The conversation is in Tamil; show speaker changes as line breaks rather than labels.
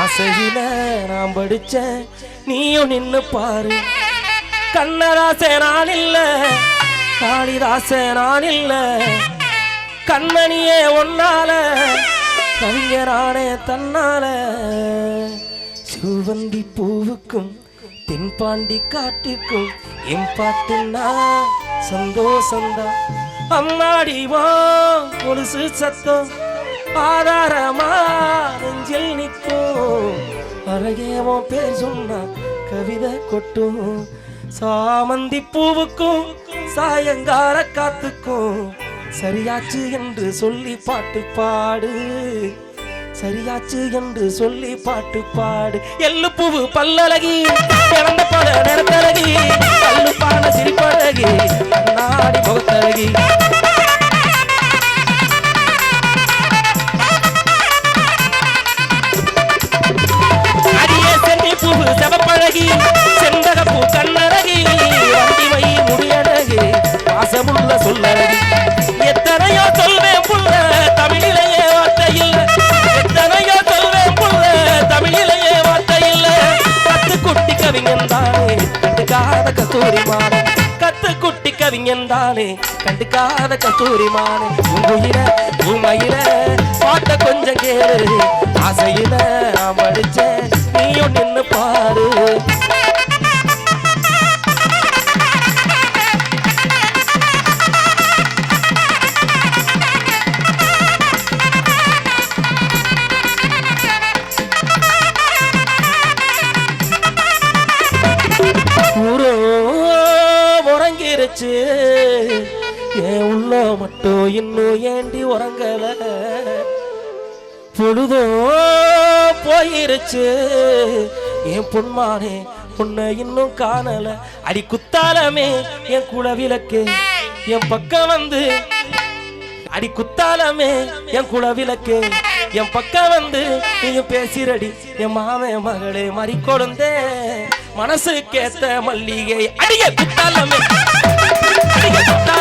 ஆசையில நான் படிச்ச நீயும் நின்னு பாரு. கண்ணராசே நான் இல்ல. காளிதாசே நான் இல்ல. கண்மணியே ஒன்னால கவிஞரானே தன்னால. சிவந்தி பூவுக்கும் தென்பாண்டி காட்டிற்கும் என் பாட்டுன்னா சந்தோஷந்தான் அம்மாடிவா கொலுசு சத்தம். ஆதாரமா? நெஞ்சில் நிற்கும். அழகேவோ பேர் சொன்னா கவிதை கொட்டும். சாமந்தி பூவுக்கும் சாயங்கால காத்துக்கும். சரியாச்சு என்று சொல்லி பாட்டு பாடு. சரியாச்சு என்று சொல்லி பாட்டு பாடு. எள்ளு பூவு பல்லழகி பிறந்த பல புள்ள சொல்லழகி எத்தனையோ சொல்வேன் புள்ள தமிழிலேயே வார்த்தை இல்ல எத்தனையோ சொல்வேன் புள்ள தமிழிலேயே வார்த்தை இல்ல கத்து குட்டி கவிஞன் தானே கண்டுக்காத கத்தூரி மானே. கத்து குட்டி கவிஞன் தானே கண்டுக்காத கஸ்தூரி மானே. உங்குயில உமையில பாட்ட கொஞ்சம் கேளு. ஆசையில போயிருச்சு. ஏன் உள்ள மட்டும் இன்னும் ஏண்டி உறங்கல? பொழுதோ போயிருச்சு. என் பொன்மானே உன்னை இன்னும் காணல. அடி குத்தாலமே என் குலவிளக்கு என் பக்கம் வந்து. அடி குத்தாலமே என் குலவிளக்கு என் பக்கம் வந்து. நீயும் பேசிரடி என் மாமே மகளே மறி கொழுந்தே மனசுக்கேத்த மல்லிகை அடிய குத்தாலமே அடிய குத்தாலமே